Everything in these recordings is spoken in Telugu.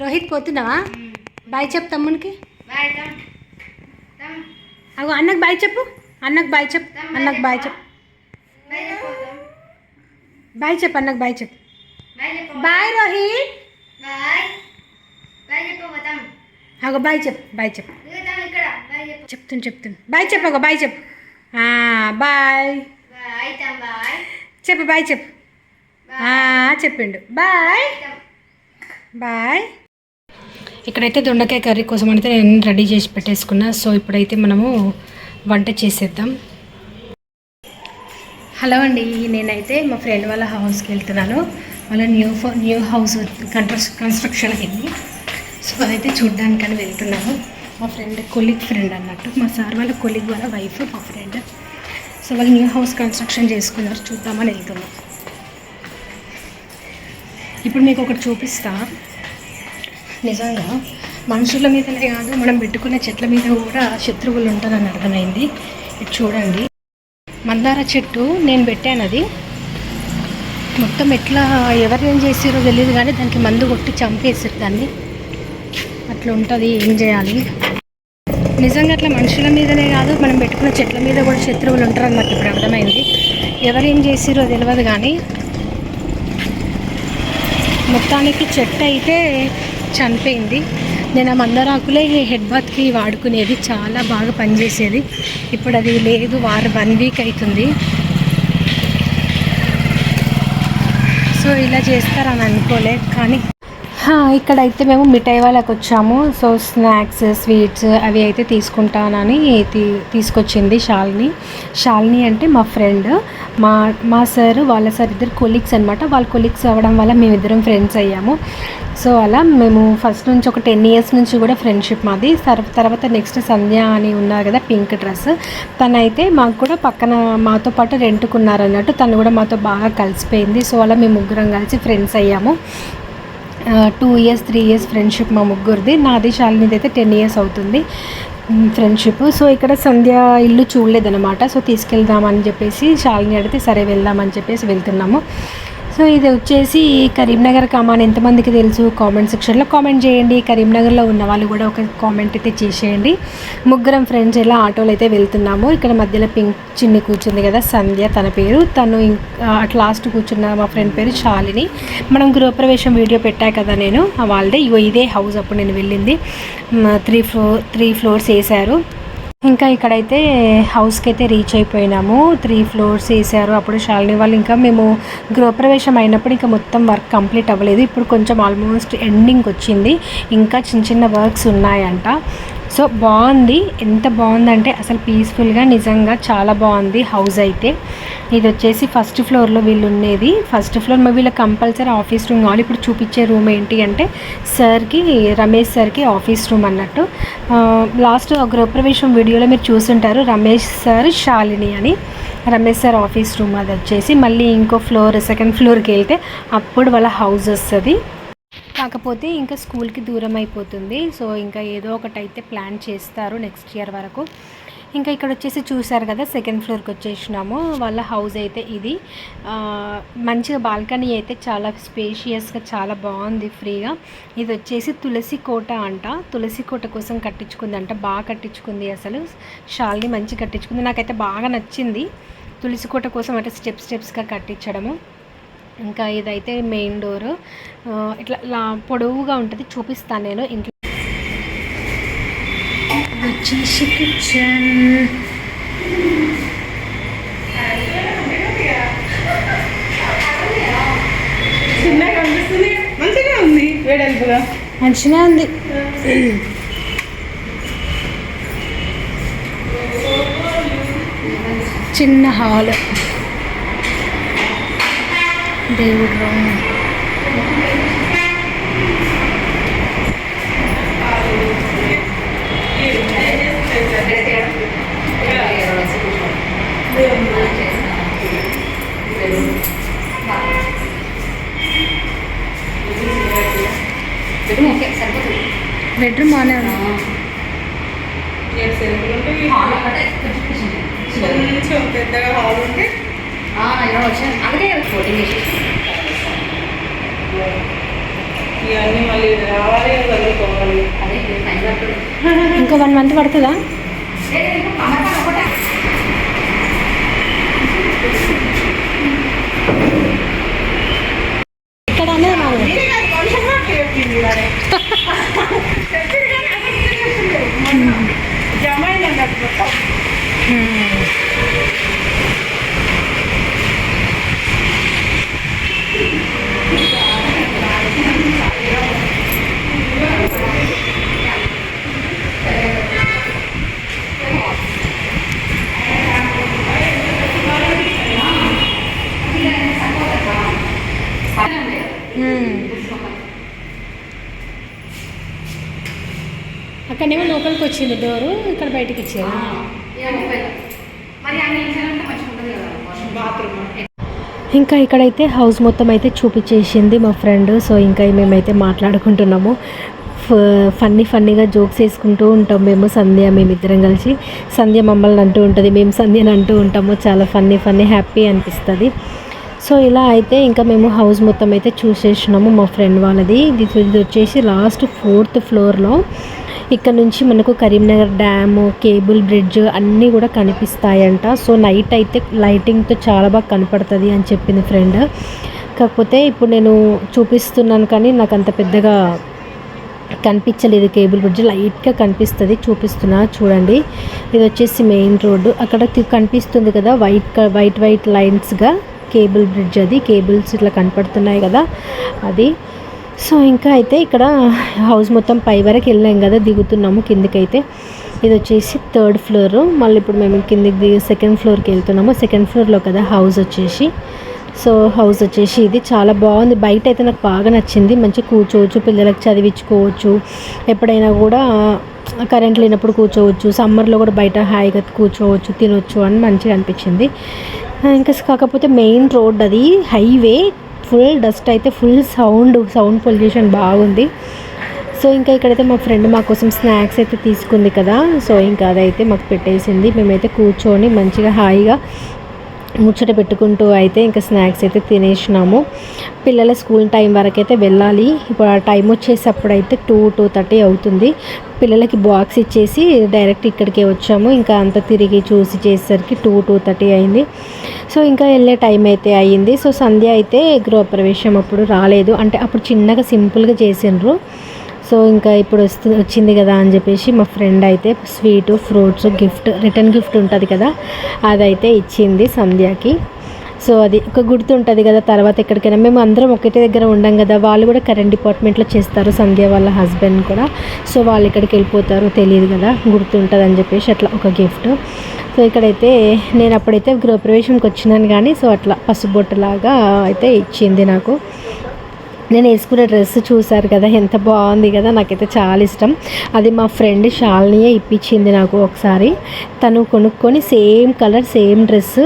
రోహిత్ పోతున్నావా? బాయ్ చెప్పు తమ్మునికి. అగో అన్నకు బాయ్ చెప్పు. అన్నకు బాయ్ చెప్పు. అన్నకు బాయ్ చెప్పు. బాయ్ చెప్పు అన్నకు బాయ్ చెప్పు. బాయ్ రోహిత్. అగో బాయ్ చెప్పు బాయ్ చెప్పు. చెప్తున్నా చెప్తున్నా బాయ్ చెప్పు. అగో బాయ్ చెప్పు. బాయ్. చెప్పు బాయ్ చెప్పు. చెప్పిండు. బాయ్. బాయ్. ఇక్కడైతే దొండకాయ కర్రీ కోసం అయితే నేను రెడీ చేసి పెట్టేసుకున్నా. సో ఇప్పుడైతే మనము వంట చేసేద్దాం. హలో అండి నేనైతే మా ఫ్రెండ్ వాళ్ళ హౌస్కి వెళ్తున్నాను. వాళ్ళ న్యూ ఫ- న్యూ హౌస్ కన్స్ట్రక్షన్ కన్స్ట్రక్షన్ అయింది. సో అదైతే చూడ్డానికని వెళ్తున్నాము మా ఫ్రెండ్ కొలీగ్ ఫ్రెండ్ అన్నట్టు మా సార్ వాళ్ళ కొలీగ్ వాళ్ళ వైఫ్ మా ఫ్రెండ్. సో వాళ్ళు న్యూ హౌస్ కన్స్ట్రక్షన్ చేసుకున్నారు. చూద్దామని వెళ్తున్నాం. ఇప్పుడు మీకు ఒకటి చూపిస్తాను నిజంగా మనుషుల మీదనే కాదు మనం పెట్టుకునే చెట్ల మీద కూడా శత్రువులు ఉంటారని అర్థమైంది. ఇది చూడండి. మందార చెట్టు నేను పెట్టాను అది. మొత్తం ఎట్లా ఎవరు ఏం చేసారో తెలియదు కానీ దానికి మందు కొట్టి చంపేసారు దాన్ని. అట్లా ఉంటుంది ఏం చేయాలి? నిజంగా అట్లా మనుషుల మీదనే కాదు మనం పెట్టుకున్న చెట్ల మీద కూడా శత్రువులు ఉంటారని నాకు ఇప్పుడు అర్థమైంది. ఎవరు ఏం చేసిరో తెలియదు కానీ మొత్తానికి చెట్టు అయితే చనిపోయింది. నేను ఆ మందారాకులే హెడ్ బాత్కి వాడుకునేది చాలా బాగా పనిచేసేది. ఇప్పుడు అది లేదు వారం వన్ వీక్ అవుతుంది. సో ఇలా చేస్తారని అనుకోలేదు కానీ ఇక్కడైతే మేము మిఠాయి వాళ్ళకి వచ్చాము. సో స్నాక్స్ స్వీట్స్ అవి అయితే తీసుకుంటానని తీ తీసుకొచ్చింది శాలిని శాలిని అంటే మా ఫ్రెండ్. మా మా సార్ వాళ్ళ సార్ ఇద్దరు కొలీగ్స్ అనమాట వాళ్ళ కొలీగ్స్ అవ్వడం వల్ల మేమిద్దరం ఫ్రెండ్స్ అయ్యాము. సో అలా మేము ఫస్ట్ నుంచి ఒక టెన్ ఇయర్స్ నుంచి కూడా ఫ్రెండ్షిప్ మాది. తర్వాత నెక్స్ట్ సంధ్య అని ఉన్నారు కదా పింక్ డ్రెస్. తనైతే మాకు కూడా పక్కన మాతో పాటు రెంట్కున్నారు అన్నట్టు తను కూడా మాతో బాగా కలిసిపోయింది. సో అలా మేము ముగ్గురం కలిసి ఫ్రెండ్స్ అయ్యాము. Two years three years friendship మా ముగ్గురిది. నాది శాలినిది అయితే టెన్ ఇయర్స్ అవుతుంది. ఫ్రెండ్షిప్ సో ఇక్కడ సంధ్య ఇల్లు చూడలేదన్నమాట. సో తీసుకెళ్దామని చెప్పేసి శాలిని అడిగితే సరే వెళ్దామని చెప్పేసి వెళ్తున్నాము. సో ఇది వచ్చేసి కరీంనగర్ కమాన్ ఎంతమందికి తెలుసు? కామెంట్ సెక్షన్లో కామెంట్ చేయండి. కరీంనగర్లో ఉన్న వాళ్ళు కూడా ఒక కామెంట్ అయితే చేసేయండి. ముగ్గురం ఫ్రెండ్స్ ఇలా ఆటోలో అయితే వెళ్తున్నాము. ఇక్కడ మధ్యలో పింక్ చిన్ని కూర్చుంది కదా సంధ్య తన పేరు. తను అట్ లాస్ట్ కూర్చున్న మా ఫ్రెండ్ పేరు శాలిని. మనం గృహప్రవేశం వీడియో పెట్టా కదా నేను ఆ వాళ్ళదే. ఇగో ఇదే హౌస్ అప్పుడు నేను వెళ్ళింది. త్రీ ఫ్లోర్ త్రీ ఫ్లోర్స్ వేశారు. ఇంకా ఇక్కడైతే హౌస్కి అయితే రీచ్ అయిపోయినాము. త్రీ ఫ్లోర్స్ వేసారు. అప్పుడు శాలిని వాళ్ళు ఇంకా మేము గృహప్రవేశం అయినప్పుడు ఇంకా మొత్తం వర్క్ కంప్లీట్ అవ్వలేదు. ఇప్పుడు కొంచెం ఆల్మోస్ట్ ఎండింగ్ వచ్చింది. ఇంకా చిన్న చిన్న వర్క్స్ ఉన్నాయంట. సో బాగుంది. ఎంత బాగుందంటే అసలు పీస్ఫుల్గా నిజంగా చాలా బాగుంది హౌస్ అయితే. ఇది వచ్చేసి ఫస్ట్ ఫ్లోర్లో వీళ్ళు ఉండేది. ఫస్ట్ ఫ్లోర్ మరి వీళ్ళకి కంపల్సరీ ఆఫీస్ రూమ్ కావాలి. ఇప్పుడు చూపించే రూమ్ ఏంటి అంటే సార్కి రమేష్ సార్కి ఆఫీస్ రూమ్ అన్నట్టు. ఆ, లాస్ట్ గృహప్రవేశం వీడియోలో మీరు చూసుంటారు. రమేష్ సార్ శాలిని అని. రమేష్ సార్ ఆఫీస్ రూమ్ అది వచ్చేసి. మళ్ళీ ఇంకో ఫ్లోర్ సెకండ్ ఫ్లోర్కి వెళ్తే అప్పుడు వాళ్ళ హౌస్ వస్తుంది. కాకపోతే ఇంకా స్కూల్కి దూరం అయిపోతుంది. సో ఇంకా ఏదో ఒకటి అయితే ప్లాన్ చేస్తారు నెక్స్ట్ ఇయర్ వరకు. ఇంకా ఇక్కడ వచ్చేసి చూసారు కదా సెకండ్ ఫ్లోర్కి వచ్చేసినాము. వాళ్ళ హౌస్ అయితే ఇది. మంచిగా బాల్కనీ అయితే చాలా స్పేషియస్గా చాలా బాగుంది ఫ్రీగా. ఇది వచ్చేసి తులసి కోట అంట. తులసి కోట కోసం కట్టించుకుంది అంట బాగా కట్టించుకుంది అసలు. షాల్ని మంచి కట్టించుకుంది. నాకైతే బాగా నచ్చింది. తులసి కోట కోసం అంటే స్టెప్ స్టెప్స్గా కట్టించడము. ఇంకా ఇదైతే మెయిన్ డోర్. ఇట్లా లా పొడవుగా ఉంటుంది చూపిస్తాను నేను ఇంట్లో. వచ్చేసి కిచెన్ చిన్నగా కనిపిస్తుంది. మంచిగా ఉంది వేడెలుపుగా మంచిగా ఉంది. చిన్న హాల్. దేవుడు రూమ్ ఓకే సరిపోతుంది బెడ్రూమ్ బాగానే ఉంది ఇలా వచ్చాను. అందుకే కోటింగ్ చేసేసి ఇవన్నీ మళ్ళీ రావాలి అదే ఇంకో వన్ మంత్ పడుతుందా ఇక్కడ అనేది మాది ఇది కాదు కొంచెం కూడా చెప్పింది మరి. చెప్పింది కానీ అసలు తెలియట్లేదు. మొన్న జమ అయిందండి అది మొత్తం. అక్కడనేమో లోపలికి వచ్చింది డోరు ఇక్కడ బయటికి ఇచ్చారు మరి అన్ని ఇంట్లో ఉంటే మంచిగా ఉంటుంది కదా వాషింగ్ బాత్రూమ్. ఇంకా ఇక్కడైతే హౌస్ మొత్తం అయితే చూపించేసింది మా ఫ్రెండ్ సో ఇంకా మేమైతే మాట్లాడుకుంటున్నాము. ఫ- ఫన్నీ ఫన్నీగా జోక్స్ వేసుకుంటూ ఉంటాం మేము సంధ్య మేమిద్దరం కలిసి. సంధ్య మమ్మల్ని అంటూ ఉంటుంది మేము సంధ్యని అంటూ ఉంటాము. చాలా ఫన్నీ ఫన్నీ హ్యాపీ అనిపిస్తుంది. సో ఇలా అయితే ఇంకా మేము హౌస్ మొత్తం అయితే చూసేసినాము మా ఫ్రెండ్ వాళ్ళది. ఇది ఇది వచ్చేసి లాస్ట్ ఫోర్త్ ఫ్లోర్లో. ఇక్కడ నుంచి మనకు కరీంనగర్ డ్యాము కేబుల్ బ్రిడ్జ్ అన్నీ కూడా కనిపిస్తాయంట. సో నైట్ అయితే లైటింగ్తో చాలా బాగా కనపడుతుంది అని చెప్పింది ఫ్రెండ్. కాకపోతే ఇప్పుడు నేను చూపిస్తున్నాను కానీ నాకు అంత పెద్దగా కనిపించలేదు. కేబుల్ బ్రిడ్జ్ లైట్గా కనిపిస్తుంది. చూపిస్తున్నా చూడండి. ఇది వచ్చేసి మెయిన్ రోడ్డు. అక్కడ కనిపిస్తుంది కదా వైట్ వైట్ వైట్ లైన్స్గా. కేబుల్ బ్రిడ్జ్ అది కేబుల్స్ ఇట్లా కనపడుతున్నాయి కదా అది. సో ఇంకా అయితే ఇక్కడ హౌస్ మొత్తం పై వరకు వెళ్ళాం కదా దిగుతున్నాము కిందకైతే. ఇది వచ్చేసి థర్డ్ ఫ్లోర్. మళ్ళీ ఇప్పుడు మేము కిందికి దిగి సెకండ్ ఫ్లోర్కి వెళ్తున్నాము. సెకండ్ ఫ్లోర్లో కదా హౌస్ వచ్చేసి. సో హౌస్ వచ్చేసి ఇది చాలా బాగుంది. బయట అయితే నాకు బాగా నచ్చింది. మంచిగా కూర్చోవచ్చు పిల్లలకు చదివించుకోవచ్చు. ఎప్పుడైనా కూడా కరెంట్ లేనప్పుడు కూర్చోవచ్చు. సమ్మర్లో కూడా బయట హాయిగా కూర్చోవచ్చు తినొచ్చు అని మంచిగా అనిపించింది. ఇంకా కాకపోతే మెయిన్ రోడ్ అది హైవే ఫుల్ డస్ట్ అయితే ఫుల్ సౌండ్ సౌండ్ పొల్యూషన్ బాగుంది. సో ఇంకా ఇక్కడైతే మా ఫ్రెండ్ మా కోసం స్నాక్స్ అయితే తీసుకుంది కదా సో ఇంకా అదైతే మాకు పెట్టేసింది. మేమైతే కూర్చొని మంచిగా హాయిగా ముచ్చట పెట్టుకుంటూ అయితే ఇంకా స్నాక్స్ అయితే తినేసినాము. పిల్లల స్కూల్ టైం వరకు అయితే వెళ్ళాలి. ఇప్పుడు ఆ టైం వచ్చేసప్పుడు అయితే టూ టూ థర్టీ అవుతుంది. పిల్లలకి బాక్స్ ఇచ్చేసి డైరెక్ట్ ఇక్కడికే వచ్చాము. ఇంకా అంత తిరిగి చూసి చేసేసరికి టూ టూ థర్టీ అయింది. సో ఇంకా వెళ్ళే టైం అయితే అయ్యింది. సో సంధ్య అయితే గృహప్రవేశం అప్పుడు రాలేదు. అంటే అప్పుడు చిన్నగా సింపుల్గా చేసిండ్రు. సో ఇంకా ఇప్పుడు వస్తు వచ్చింది కదా అని చెప్పేసి మా ఫ్రెండ్ అయితే sweet fruits gift return gift ఉంటుంది కదా అదైతే ఇచ్చింది సంధ్యకి. సో అది ఒక గుర్తు ఉంటుంది కదా తర్వాత ఎక్కడికైనా మేము అందరం ఒకటే దగ్గర ఉండం కదా వాళ్ళు కూడా కరెంట్ డిపార్ట్మెంట్లో చేస్తారు సంధ్య వాళ్ళ హస్బెండ్ కూడా. సో వాళ్ళు ఇక్కడికి వెళ్ళిపోతారు తెలియదు కదా గుర్తు ఉంటుంది అని చెప్పేసి అట్లా ఒక గిఫ్ట్ సో ఇక్కడైతే నేను అప్పుడైతే గృహప్రవేశంకి వచ్చినాను కానీ సో అట్లా పసుబొట్టులాగా అయితే ఇచ్చింది నాకు. నేను వేసుకున్న డ్రెస్ చూసారు కదా ఎంత బాగుంది కదా నాకైతే చాలా ఇష్టం. అది మా ఫ్రెండ్ షాల్నియే ఇప్పించింది నాకు ఒకసారి. తను కొనుక్కొని సేమ్ కలర్ సేమ్ డ్రెస్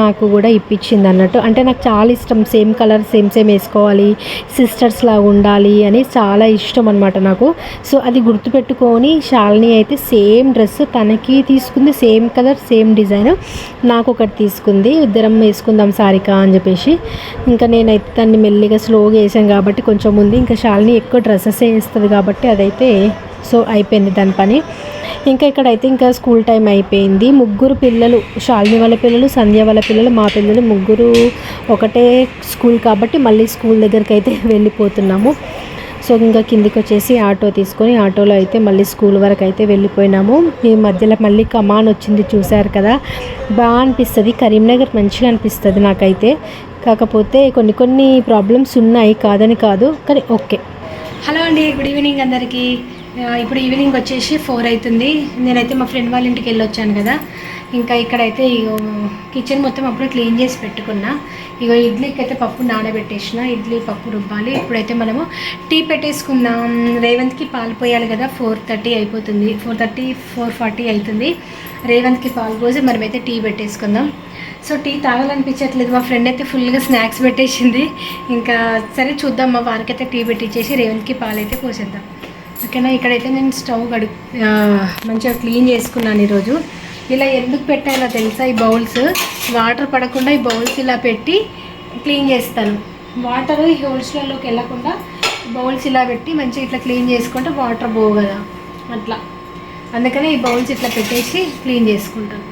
నాకు కూడా ఇప్పించింది అన్నట్టు. అంటే నాకు చాలా ఇష్టం సేమ్ కలర్ సేమ్ సేమ్ వేసుకోవాలి సిస్టర్స్ లాగా ఉండాలి అని చాలా ఇష్టం అనమాట నాకు. సో అది గుర్తుపెట్టుకొని షాల్ని అయితే సేమ్ డ్రెస్ తనకి తీసుకుంది సేమ్ కలర్ సేమ్ డిజైన్ నాకు ఒకటి తీసుకుంది. ఇద్దరం వేసుకుందాం సారికా అని చెప్పేసి. ఇంకా నేనైతే దాన్ని మెల్లిగా స్లోగా వేసాను కాబట్టి కొంచెం ముందు ఇంకా షాల్ని ఎక్కువ డ్రెస్సెస్ వేస్తుంది కాబట్టి అదైతే సో అయిపోయింది దాని పని. ఇంకా ఇక్కడైతే ఇంకా స్కూల్ టైం అయిపోయింది. ముగ్గురు పిల్లలు షాలిని వాళ్ళ పిల్లలు సంధ్య వాళ్ళ పిల్లలు మా పిల్లలు ముగ్గురు ఒకటే స్కూల్ కాబట్టి మళ్ళీ స్కూల్ దగ్గరికి అయితే వెళ్ళిపోతున్నాము. సో ఇంకా కిందికి వచ్చేసి ఆటో తీసుకొని ఆటోలో అయితే మళ్ళీ స్కూల్ వరకు అయితే వెళ్ళిపోయినాము. ఈ మధ్యలో మళ్ళీ కమాన్ వచ్చింది చూశారు కదా? బాగా అనిపిస్తుంది. కరీంనగర్ మంచిగా అనిపిస్తుంది నాకైతే. కాకపోతే కొన్ని కొన్ని ప్రాబ్లమ్స్ ఉన్నాయి కాదని కాదు కానీ ఓకే హలో అండి గుడ్ ఈవినింగ్ అందరికీ. ఇప్పుడు ఈవినింగ్ వచ్చేసి ఫోర్ అవుతుంది. నేనైతే మా ఫ్రెండ్ వాళ్ళ ఇంటికి వెళ్ళొచ్చాను కదా. ఇంకా ఇక్కడైతే ఇగో కిచెన్ మొత్తం అప్పుడే క్లీన్ చేసి పెట్టుకున్నా. ఇగో ఇడ్లీకి అయితే పప్పు నానబెట్టేసిన ఇడ్లీ పప్పు రుబ్బాలి. ఇప్పుడైతే మనము టీ పెట్టేసుకుందాం. రేవంత్కి పాలు పోయాలి కదా ఫోర్ థర్టీ అయిపోతుంది. ఫోర్ థర్టీ ఫోర్ ఫార్టీ అవుతుంది. రేవంత్కి పాలు పోసి మనమైతే టీ పెట్టేసుకుందాం. సో టీ తాగాలనిపించట్లేదు. మా ఫ్రెండ్ అయితే ఫుల్గా స్నాక్స్ పెట్టేసింది. ఇంకా సరే చూద్దాం మా వారికి అయితే టీ పెట్టించేసి రేవంత్కి పాలు అయితే పోసేద్దాం. ఓకేనా? ఇక్కడైతే నేను స్టవ్ గడు మంచిగా క్లీన్ చేసుకున్నాను ఈరోజు. ఇలా ఎందుకు పెట్టాలో తెలుసా? ఈ బౌల్స్. వాటర్ పడకుండా ఈ బౌల్స్ ఇలా పెట్టి క్లీన్ చేస్తాను. వాటర్ ఈ హోల్స్లలోకి వెళ్ళకుండా బౌల్స్ ఇలా పెట్టి మంచిగా ఇట్లా క్లీన్ చేసుకుంటే వాటర్ పోవు కదా. అట్లా. అందుకనే ఈ బౌల్స్ ఇట్లా పెట్టేసి క్లీన్ చేసుకుంటాను.